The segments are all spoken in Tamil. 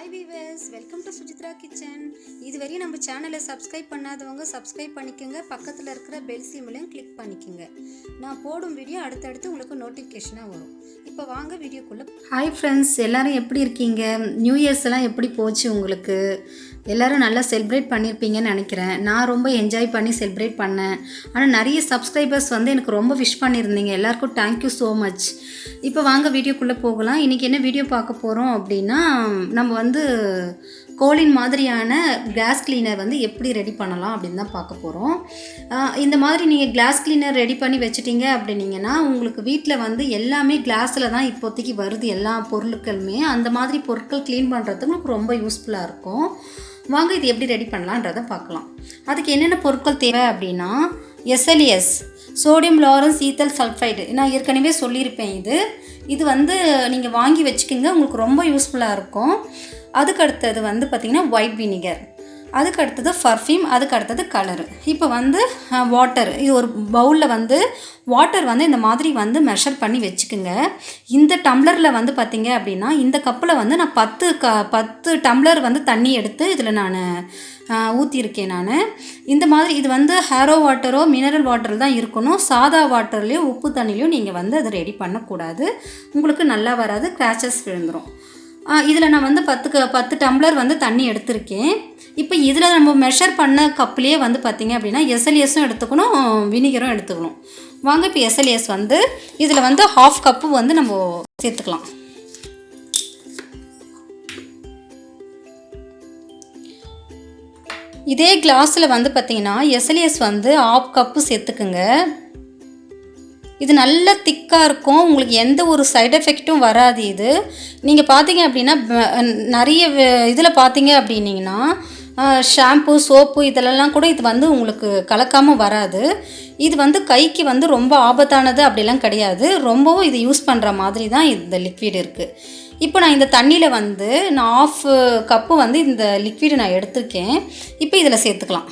Hi viewers welcome to Sujithra kitchen இதுவரையும் நம்ம சேனலை சப்ஸ்கிரைப் பண்ணாதவங்க சப்ஸ்கிரைப் பண்ணிக்கோங்க. பக்கத்தில் இருக்கிற பெல் சிம்லையும் கிளிக் பண்ணிக்கோங்க. நான் போடும் வீடியோ அடுத்தடுத்து உங்களுக்கு நோட்டிஃபிகேஷனாக வரும். இப்போ வாங்க வீடியோக்குள்ளே ஹாய் ஃப்ரெண்ட்ஸ் எல்லோரும் எப்படி இருக்கீங்க? நியூ இயர்ஸ் எல்லாம் எப்படி போச்சு உங்களுக்கு? எல்லாரும் நல்லா செலிப்ரேட் பண்ணியிருப்பீங்கன்னு நினைக்கிறேன். நான் ரொம்ப என்ஜாய் பண்ணி செலிப்ரேட் பண்ணேன். ஆனால் நிறைய சப்ஸ்கிரைபர்ஸ் வந்து எனக்கு ரொம்ப விஷ் பண்ணியிருந்தீங்க. எல்லாருக்கும் தேங்க்யூ ஸோ மச் இப்போ வாங்க வீடியோக்குள்ளே போகலாம். இன்றைக்கி என்ன வீடியோ பார்க்க போகிறோம் அப்படின்னா நம்ம வந்து கோலின் மாதிரியான கிளாஸ் கிளீனர் வந்து எப்படி ரெடி பண்ணலாம் அப்படின்னு தான் பார்க்க போகிறோம் இந்த மாதிரி நீங்கள் கிளாஸ் கிளீனர் ரெடி பண்ணி வச்சுட்டீங்க அப்படின்னீங்கன்னா உங்களுக்கு வீட்டில் வந்து எல்லாமே கிளாஸில் தான் இப்போதைக்கு வருது எல்லா பொருட்களுமே. அந்த மாதிரி பொருட்கள் க்ளீன் பண்ணுறதுக்கு உங்களுக்கு ரொம்ப யூஸ்ஃபுல்லாக இருக்கும். வாங்க இது எப்படி ரெடி பண்ணலான்றதை பார்க்கலாம். அதுக்கு என்னென்ன பொருட்கள் தேவை அப்படின்னா எஸ்எல்எஸ் சோடியம் லாரன்ஸ் ஈத்தல் சல்ஃபைடு நான் ஏற்கனவே சொல்லியிருப்பேன் இது. இது வந்து நீங்கள் வாங்கி வச்சுக்கோங்க உங்களுக்கு ரொம்ப யூஸ்ஃபுல்லாக இருக்கும். அதுக்கு அடுத்தது வந்து பார்த்திங்கன்னா ஒயிட் வினிகர் அதுக்கு அடுத்தது பர்ஃப்யூம் அதுக்கு அடுத்தது கலரு இப்போ வந்து வாட்டர் இது ஒரு பவுலில் வந்து வாட்டர் வந்து இந்த மாதிரி வந்து மெஷர் பண்ணி வச்சுக்குங்க. இந்த டம்ளரில் வந்து பார்த்திங்க அப்படின்னா இந்த கப்பில் வந்து நான் பத்து க பத்து டம்ளர் வந்து தண்ணி எடுத்து இதில் நான் ஊற்றியிருக்கேன் நான். இந்த மாதிரி இது வந்து ஹேரோ வாட்டரோ மினரல் வாட்டர் தான் இருக்கணும். சாதா வாட்டர்லேயும் உப்பு தண்ணிலையும் நீங்கள் வந்து அதை ரெடி பண்ணக்கூடாது. உங்களுக்கு நல்லா வராது கிராச்சஸ் விழுந்துடும் இதில் நான் வந்து பத்து க பத்து டம்ளர் வந்து தண்ணி எடுத்திருக்கேன். இப்போ இதில் நம்ம மெஷர் பண்ண கப்லேயே வந்து பார்த்திங்க அப்படின்னா எஸ்எல்எஸும் எடுத்துக்கணும் வினிகரும் எடுத்துக்கணும். வாங்க இப்போ எஸ்எல்எஸ் வந்து இதில் வந்து ஹாஃப் கப்பு வந்து நம்ம சேர்த்துக்கலாம். இதே கிளாஸில் வந்து பார்த்திங்கன்னா எஸ்எல்எஸ் வந்து ஆஃப் கப்பு சேர்த்துக்குங்க. இது நல்ல திக்காக இருக்கும். உங்களுக்கு எந்த ஒரு சைடு எஃபெக்ட்டும் வராது இது. நீங்கள் பார்த்தீங்க அப்படின்னா நிறைய இதில் பார்த்தீங்க அப்படின்னீங்கன்னா ஷாம்பு சோப்பு இதிலெல்லாம் கூட இது வந்து உங்களுக்கு கலக்காமல் வராது. இது வந்து கைக்கு வந்து ரொம்ப ஆபத்தானது அப்படிலாம் கிடையாது. ரொம்பவும் இது யூஸ் பண்ணுற மாதிரி தான் இந்த லிக்விட் இருக்குது இப்போ நான் இந்த தண்ணியில் வந்து நான் ஆஃப் கப்பு வந்து இந்த லிக்விடை நான் எடுத்துருக்கேன். இப்போ இதில் சேர்த்துக்கலாம்.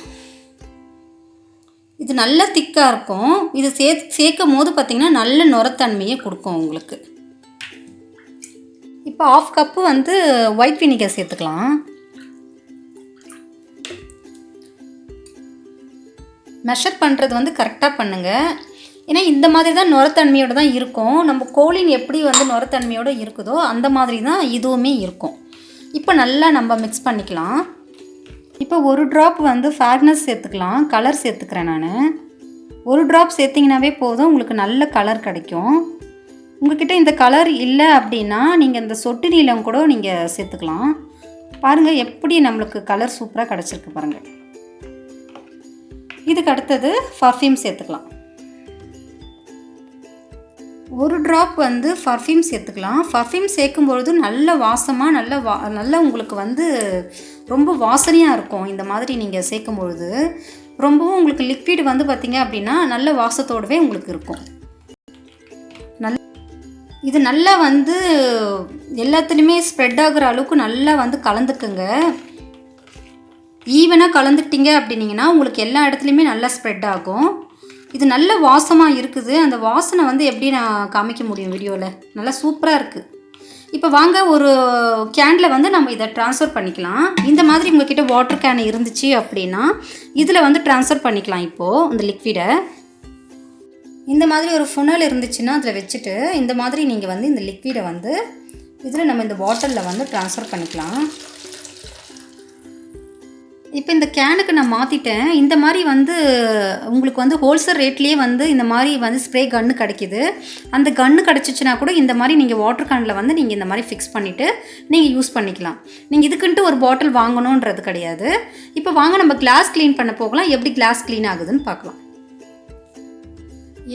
இது நல்ல திக்காக இருக்கும். இது சே சேர்க்கும் போது பார்த்திங்கன்னா நல்ல நுரத்தன்மையை கொடுக்கும் உங்களுக்கு. இப்போ ஆஃப் கப்பு வந்து ஒயிட் வினிகர் சேர்த்துக்கலாம். மெஷர் பண்ணுறது வந்து கரெக்டாக பண்ணுங்கள் ஏன்னா இந்த மாதிரி தான் நுரத்தன்மையோடு தான் இருக்கும். நம்ம கோழின் எப்படி வந்து நுரத்தன்மையோடு இருக்குதோ அந்த மாதிரி தான் இதுவுமே இருக்கும். இப்போ நல்லா நம்ம மிக்ஸ் பண்ணிக்கலாம். இப்போ ஒரு ட்ராப் வந்து ஃபேர்னஸ் சேர்த்துக்கலாம் கலர் சேர்த்துக்கிறேன் நான். ஒரு ட்ராப் சேர்த்திங்கனாவே போதும் உங்களுக்கு நல்ல கலர் கிடைக்கும். உங்ககிட்ட இந்த கலர் இல்லை அப்படின்னா நீங்கள் இந்த சொட்டு நீளம் கூட நீங்கள் சேர்த்துக்கலாம். பாருங்கள் எப்படி நம்மளுக்கு கலர் சூப்பராக கிடச்சிருக்கு பாருங்கள் இதுக்கு அடுத்தது பர்ஃப்யூம் சேர்த்துக்கலாம். ஒரு ட்ராப் வந்து பர்ஃப்யூம் சேர்த்துக்கலாம். பர்ஃப்யூம் சேர்க்கும்பொழுது நல்ல வாசமாக நல்ல வா நல்ல உங்களுக்கு வந்து ரொம்ப வாசனையாக இருக்கும் இந்த மாதிரி நீங்கள் சேர்க்கும் பொழுது ரொம்பவும் உங்களுக்கு லிக்விட் வந்து பார்த்திங்க அப்படின்னா நல்ல வாசத்தோடவே உங்களுக்கு இருக்கும். நல் இது நல்லா வந்து எல்லாத்துலேயுமே ஸ்ப்ரெட் ஆகிற அளவுக்கு நல்லா வந்து கலந்துக்குங்க. ஈவனாக கலந்துட்டிங்க அப்படின்னீங்கன்னா உங்களுக்கு எல்லா இடத்துலையுமே நல்லா ஸ்ப்ரெட் ஆகும். இது நல்ல வாசமாக இருக்குது. அந்த வாசனை வந்து எப்படி நான் காமிக்க முடியும் வீடியோவில் நல்லா சூப்பராக இருக்குது இப்போ வாங்க ஒரு கேனில் வந்து நம்ம இதை ட்ரான்ஸ்ஃபர் பண்ணிக்கலாம். இந்த மாதிரி உங்ககிட்ட வாட்டர் கேன் இருந்துச்சு அப்படின்னா இதில் வந்து ட்ரான்ஸ்ஃபர் பண்ணிக்கலாம் இப்போது இந்த லிக்விடை இந்த மாதிரி ஒரு ஃபுனல் இருந்துச்சுன்னா அதில் வச்சுட்டு இந்த மாதிரி நீங்கள் வந்து இந்த லிக்விடை வந்து இதில் நம்ம இந்த பாட்டிலில் வந்து ட்ரான்ஸ்ஃபர் பண்ணிக்கலாம். இப்போ இந்த கேனுக்கு நான் மாற்றிட்டேன் இந்த மாதிரி வந்து உங்களுக்கு வந்து ஹோல்சேல் ரேட்லேயே வந்து இந்த மாதிரி வந்து ஸ்ப்ரே கன்று கிடைக்கிது. அந்த கன்று கிடச்சிச்சின்னா கூட இந்த மாதிரி நீங்கள் வாட்டர் கேனில் வந்து நீங்கள் இந்த மாதிரி ஃபிக்ஸ் பண்ணிவிட்டு நீங்கள் யூஸ் பண்ணிக்கலாம். நீங்கள் இதுக்குன்ட்டு ஒரு பாட்டில் வாங்கணுன்றது கிடையாது. இப்போ வாங்க நம்ம கிளாஸ் க்ளீன் பண்ண போகலாம். எப்படி கிளாஸ் க்ளீன் ஆகுதுன்னு பார்க்கலாம்.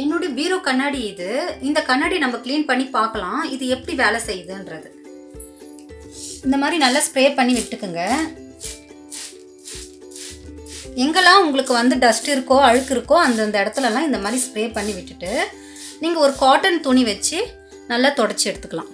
என்னுடைய பீரோ கண்ணாடி இது. இந்த கண்ணாடி நம்ம க்ளீன் பண்ணி பார்க்கலாம். இது எப்படி வேலை செய்யுதுன்றது. இந்த மாதிரி நல்லா ஸ்ப்ரே பண்ணி விட்டுக்குங்க. எங்கெல்லாம் உங்களுக்கு வந்து டஸ்ட் இருக்கோ அழுக்கு இருக்கோ அந்தந்த இடத்துலலாம் இந்த மாதிரி ஸ்ப்ரே பண்ணி விட்டுட்டு நீங்கள் ஒரு காட்டன் துணி வச்சு நல்லா தொடச்சி எடுத்துக்கலாம்.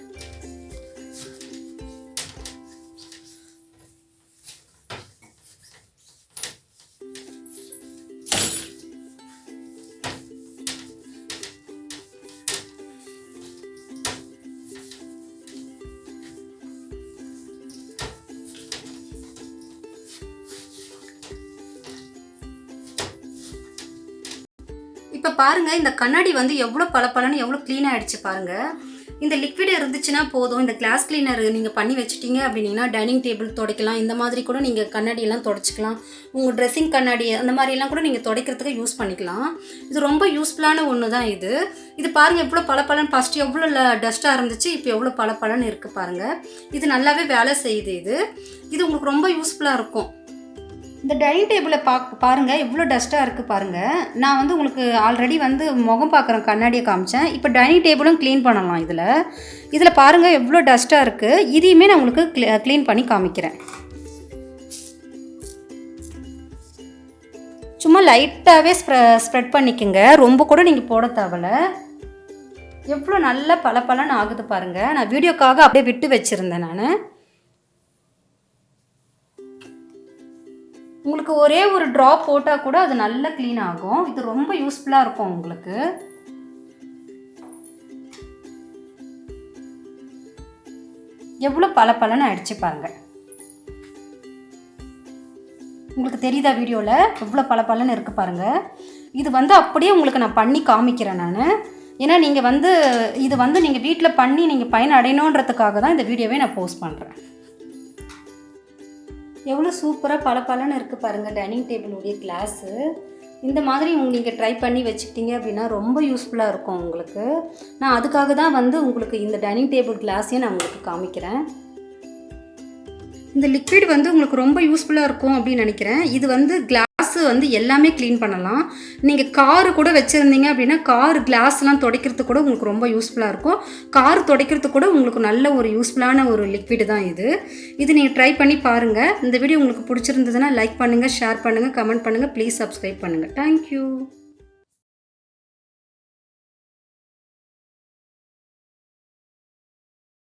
இப்போ பாருங்கள் இந்த கண்ணாடி வந்து எவ்வளோ பளபளன்னு எவ்வளோ க்ளீன் ஆகிடுச்சு பாருங்கள் இந்த லிக்விட் இருந்துச்சுன்னா போதும். இந்த கிளாஸ் கிளீனர் நீங்கள் பண்ணி வச்சிட்டீங்க அப்படின்னீங்கன்னா டைனிங் டேபிள் துடைக்கலாம். இந்த மாதிரி கூட நீங்கள் கண்ணாடியெல்லாம் துடைச்சிக்கலாம். உங்கள் ட்ரெஸ்ஸிங் கண்ணாடி அந்த மாதிரியெல்லாம் கூட நீங்கள் துடைக்கிறதுக்கு யூஸ் பண்ணிக்கலாம். இது ரொம்ப யூஸ்ஃபுல்லான ஒன்று தான் இது. இது பாருங்கள் எவ்வளோ பளபளன்னு ஃபஸ்ட்டு எவ்வளோ டஸ்ட்டாக இருந்துச்சு இப்போ எவ்வளோ பளபளன்னு இருக்குது பாருங்கள் இது நல்லாவே வேலை செய்யுது இது. இது உங்களுக்கு ரொம்ப யூஸ்ஃபுல்லாக இருக்கும். இந்த டைனிங் டேபிளை பா பாருங்கள் எவ்வளோ டஸ்ட்டாக இருக்குது பாருங்கள் நான் வந்து உங்களுக்கு ஆல்ரெடி வந்து முகம் பார்க்குறேன் கண்ணாடியை காமிச்சேன். இப்போ டைனிங் டேபிளும் க்ளீன் பண்ணலாம் இதில். இதில் பாருங்கள் எவ்வளோ டஸ்ட்டாக இருக்குது இதையுமே நான் உங்களுக்கு க்ளீன் பண்ணி காமிக்கிறேன். சும்மா லைட்டாகவே ஸ்ப்ரெ ஸ்ப்ரெட் பண்ணிக்கோங்க. ரொம்ப கூட நீங்கள் போட தேவையில்ல எவ்வளோ நல்ல பளபளன்னு ஆகுது பாருங்கள் நான் வீடியோக்காக அப்படியே விட்டு வச்சுருந்தேன் நான். உங்களுக்கு ஒரே ஒரு ட்ராப் போட்டால் கூட அது நல்லா க்ளீன் ஆகும். இது ரொம்ப யூஸ்ஃபுல்லாக இருக்கும் உங்களுக்கு. எவ்வளோ பல பலன்னு அடிச்சு பாருங்க. உங்களுக்கு தெரியுதா வீடியோவில் எவ்வளோ பல பலன்னு இருக்குது பாருங்கள் இது வந்து அப்படியே உங்களுக்கு நான் பண்ணி காமிக்கிறேன் நான். ஏன்னா நீங்கள் வந்து இது வந்து நீங்கள் வீட்டில் பண்ணி நீங்கள் பயன் அடையணுன்றதுக்காக தான் இந்த வீடியோவே நான் போஸ்ட் பண்ணுறேன் எவ்வளோ சூப்பராக பல பலன்னு இருக்குது பாருங்கள் டைனிங் டேபிளுடைய கிளாஸு. இந்த மாதிரி நீங்கள் ட்ரை பண்ணி வச்சுக்கிட்டீங்க அப்படின்னா ரொம்ப யூஸ்ஃபுல்லாக இருக்கும் உங்களுக்கு. நான் அதுக்காக தான் வந்து உங்களுக்கு இந்த டைனிங் டேபிள் கிளாஸையும் நான் உங்களுக்கு காமிக்கிறேன். இந்த லிக்விட் வந்து உங்களுக்கு ரொம்ப யூஸ்ஃபுல்லாக இருக்கும் அப்படின்னு நினைக்கிறேன். இது வந்து கிளாஸு வந்து எல்லாமே க்ளீன் பண்ணலாம். நீங்கள் காரு கூட வச்சுருந்தீங்க அப்படின்னா கார் கிளாஸ்லாம் துடைக்கிறது கூட உங்களுக்கு ரொம்ப யூஸ்ஃபுல்லாக இருக்கும். கார் துடைக்கிறது கூட உங்களுக்கு நல்ல ஒரு யூஸ்ஃபுல்லான ஒரு லிக்விட் தான் இது. இது நீங்கள் ட்ரை பண்ணி பாருங்கள் இந்த வீடியோ உங்களுக்கு பிடிச்சிருந்ததுன்னா லைக் பண்ணுங்கள் ஷேர் பண்ணுங்கள் கமெண்ட் பண்ணுங்கள் ப்ளீஸ் சப்ஸ்கிரைப் பண்ணுங்கள் தேங்க்யூ